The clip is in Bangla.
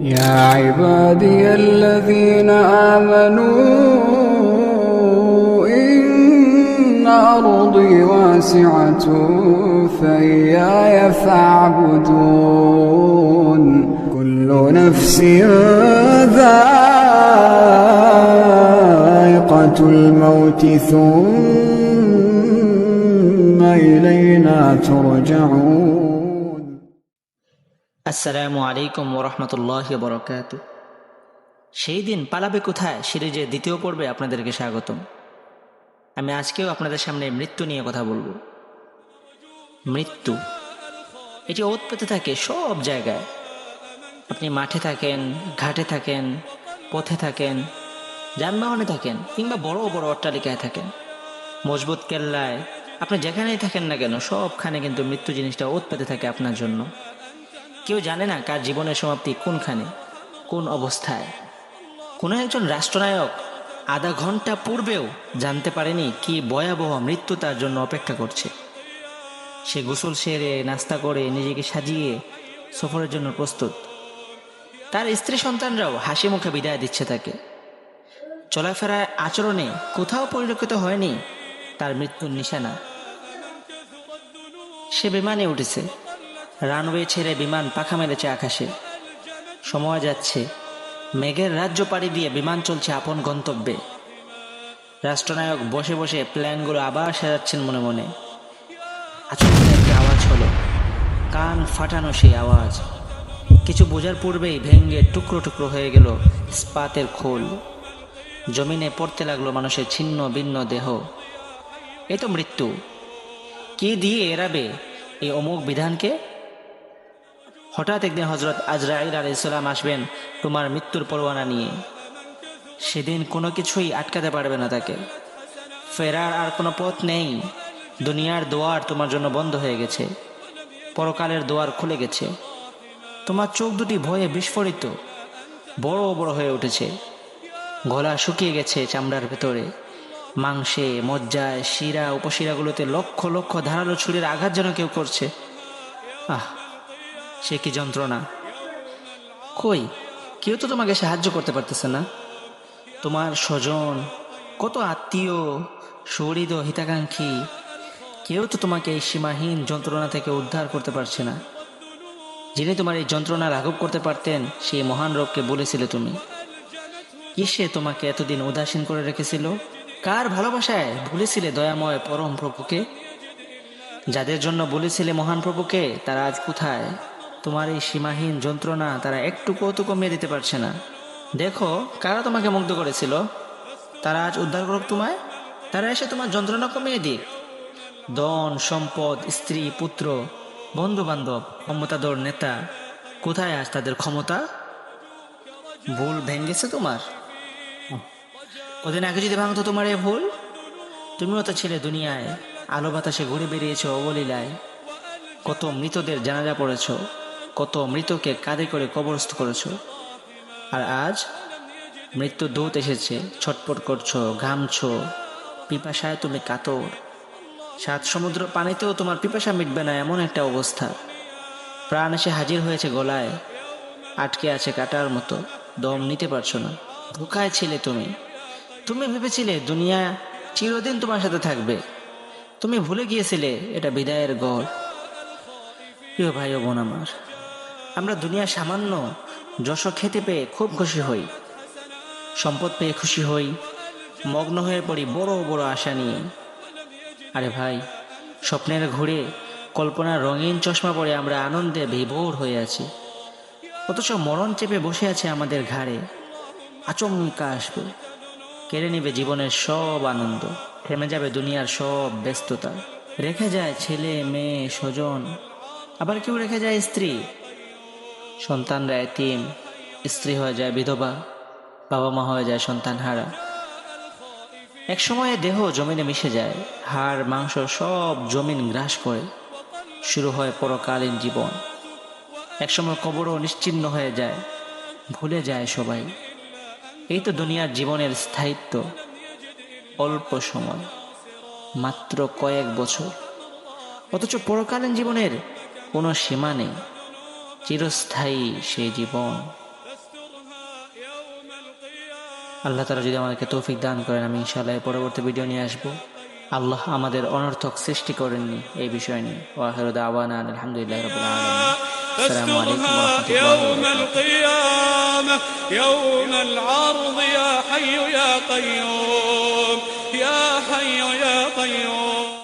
يا عبادي الذين آمنوا إن أرضي واسعة فإياي فاعبدون. كل نفس ذائقة الموت ثم إلينا ترجعون. আসসালামু আলাইকুম ওরহমতুল্লাহ বরকাত সেই দিন পালাবে কোথায়? সিরিজের দ্বিতীয় পর্বে আপনাদেরকে স্বাগতম। আমি আজকেও আপনাদের সামনে মৃত্যু নিয়ে কথা বলব। মৃত্যু। এটি ওত পেতে থাকে সব জায়গায়। আপনি মাঠে থাকেন, ঘাটে থাকেন, পথে থাকেন, যানবাহনে থাকেন, কিংবা বড় বড় অট্টালিকায় থাকেন। মজবুত কেল্লায়, আপনি যেখানেই থাকেন না কেন, সবখানে কিন্তু মৃত্যু জিনিসটা ওত পেতে থাকে আপনার জন্য। কেউ জানে না কার জীবনের সমাপ্তি কোনখানে, কোন অবস্থায়। কোনো একজন রাষ্ট্রনায়ক আধা ঘণ্টা পূর্বেও জানতে পারেনি কি ভয়াবহ মৃত্যু তার জন্য অপেক্ষা করছে। সে গোসল সেরে, নাস্তা করে, নিজেকে সাজিয়ে সফরের জন্য প্রস্তুত। তার স্ত্রী সন্তানরাও হাসি মুখে বিদায় দিচ্ছে তাকে। চলাফেরার আচরণে কোথাও পরিলক্ষিত হয়নি তার মৃত্যুর নিশানা। সে বিমানে উঠেছে। রানওয়ে ছেড়ে বিমান পাখা মেরেছে আকাশে। সময় যাচ্ছে। মেঘের রাজ্য পাড়ি দিয়ে বিমান চলছে আপন গন্তব্যে। রাষ্ট্রনায়ক বসে বসে প্ল্যানগুলো আবার সাজাচ্ছেন মনে মনে। একটি আওয়াজ হলো। কান ফাটানো সেই আওয়াজ। কিছু বোঝার পূর্বেই ভেঙ্গে টুকরো টুকরো হয়ে গেল স্পাতের খোল। জমিনে পড়তে লাগল মানুষের ছিন্ন ভিন্ন দেহ। এ তো মৃত্যু। কি দিয়ে এড়াবে এই অমুক বিধানকে? হঠাৎ একদিন হজরত আজরাইল ইসলাম আসবেন তোমার মৃত্যুর পরোয়ানা নিয়ে। সেদিন কোনো কিছুই আটকাতে পারবে না তাকে। ফেরার আর কোনো পথ নেই। দুনিয়ার দোয়ার তোমার জন্য বন্ধ হয়ে গেছে। পরকালের দোয়ার খুলে গেছে। তোমার চোখ দুটি ভয়ে বিস্ফোরিত। বড় বড় হয়ে উঠেছে। গলা শুকিয়ে গেছে চামড়ার ভেতরে। মাংসে, মজ্জায়, শিরা, উপশিরাগুলোতে লক্ষ লক্ষ ধারালো ছুরির আঘাত যেন কেউ করছে। আহ সে কি যন্ত্রণা? কই? কেউ তো তোমাকে সাহায্য করতে পারতেছে না। তোমার স্বজন কত আত্মীয়, সৌহৃদ, হিতাকাঙ্ক্ষী, কেউ তো তোমাকে এই সীমাহীন যন্ত্রণা থেকে উদ্ধার করতে পারছে না। যিনি তোমার এই যন্ত্রণা রাঘব করতে পারতেন, সেই মহান রোগকে বলেছিলে তুমি। কি সে তোমাকে এতদিন উদাসীন করে রেখেছিল? কার ভালোবাসায় ভুলেছিলে দয়াময় পরম প্রভুকে? যাদের জন্য বলেছিলে মহান প্রভুকে, তারা আজ কোথায়? তোমার এই সীমাহীন যন্ত্রণা তারা একটু কৌতুক কমিয়ে দিতে পারছে না। দেখো, কারা তোমাকে মুগ্ধ করেছিল? তারা আজ উদ্ধার করুক তোমায়? তারা এসে তোমার যন্ত্রণা কমিয়ে দিক। ধন, সম্পদ, স্ত্রী, পুত্র বন্ধু বান্ধব ক্ষমতাধর নেতা, কোথায় আজ তাদের ক্ষমতা? ভুল ভেঙ্গেছে তোমার? ওদিন আগে যদি ভাঙতো তোমার এ ভুল? তুমিও তো ছিলে দুনিয়ায়, আলো বাতাসে ঘুরে বেরিয়েছো অবলীলায়। কত মৃতদের জানাজা পড়েছ। কত মৃতকে কাঁধে করে কবরস্থ করেছ? আর আজ মৃত্যু দূত এসেছে, ছটপট করছ, ঘামছো, পিপাসায় তুমি কাতর। সাত সমুদ্র পানিতেও তোমার পিপাসা মিটবে না এমন একটা অবস্থা। প্রাণ এসে হাজির হয়েছে গলায়, আটকে আছে কাটার মতো, দম নিতে পারছ না। ধোকায় ছিলে তুমি। তুমি ভেবেছিলে দুনিয়া চিরদিন তোমার সাথে থাকবে। তুমি ভুলে গিয়েছিলে এটা বিদায়ের গড় প্রিয় ভাই বোন আমার আমরা দুনিয়া সামান্য যশ খেতে পেয়ে খুব খুশি হই। সম্পদ পেয়ে খুশি হই। মগ্ন হয়ে পড়ি বড় বড় আশা নিয়ে। আরে ভাই, স্বপ্নের ঘুরে, কল্পনার রঙিন চশমা পরে আমরা আনন্দে বিভোর হয়ে আছি। অথচ মরণ চেপে বসে আছে আমাদের ঘাড়ে। আচমকা আসবে। কেড়ে নেবে জীবনের সব আনন্দ। থেমে যাবে দুনিয়ার সব ব্যস্ততা। রেখে যায় ছেলে, মেয়ে, স্বজন। আবার কেউ রেখে যায় স্ত্রী। সন্তানরা এতিম, স্ত্রী হয়ে যায় বিধবা বাবা মা হয়ে যায় সন্তান হারা এক সময়ে দেহ জমিনে মিশে যায়, হাড়, মাংস সব জমিন গ্রাস করে। শুরু হয় পরকালীন জীবন। একসময় কবরও নিশ্চিন্ন হয়ে যায়, ভুলে যায় সবাই। এই তো দুনিয়ার জীবনের স্থায়িত্ব, অল্প সময়, মাত্র কয়েক বছর। অথচ পরকালীন জীবনের কোনো সীমা নেই। চিরস্থায়ী সেই জীবন আল্লাহ তালা যদি আমাদেরকে তৌফিক দান করেন আমি ইনশাআল্লাহ এর পরবর্তী ভিডিও নিয়ে আসবো আল্লাহ আমাদের অনর্থক সৃষ্টি করেননি এই বিষয় নিয়ে ওয়াহির দাওয়ানা আলহামদুলিল্লাহ রবিল আসসালামু আলাইকুম استرها ওরহমতুল্লাহি يوم ওয়া বারাকাতুহু। القيامة يوم العرض يا حي يا قيوم يا حي يا قيوم